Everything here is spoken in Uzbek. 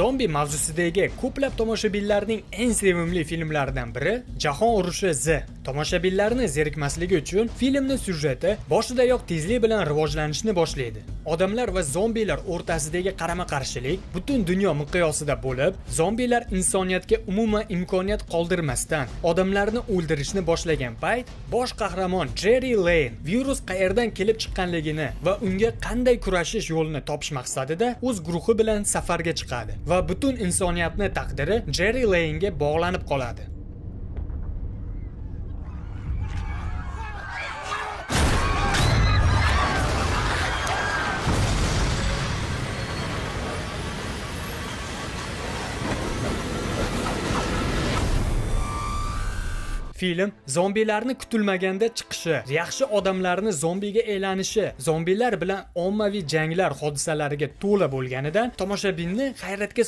Zombi mavzusidagi ko'plab tomoshabinlarning eng sevimli filmlaridan biri Jahon urushi Z. Tomoshabinlarni zerikmasligi uchun filmning syujeti boshidayoq tezlik bilan rivojlanishni boshlaydi. Odamlar va zombilar o'rtasidagi qarama-qarshilik butun dunyo miqyosida bo'lib, zombilar insoniyatga umuman imkoniyat qoldirmasdan odamlarni o'ldirishni boshlagan payt bosh qahramon Jerry Lane virus qayerdan kelib chiqqanligini va unga qanday kurashish yo'lini topish maqsadida o'z guruhi bilan safarga chiqadi va butun insoniyatni taqdiri Jerry Lane'ga bog'lanib qoladi. Film zombilarni kutilmaganda chiqishi, yaxshi odamlarni zombiga aylanishi, zombilar bilan ommaviy janglar hodisalariga to'la bo'lganidan tomoshabinni hayratga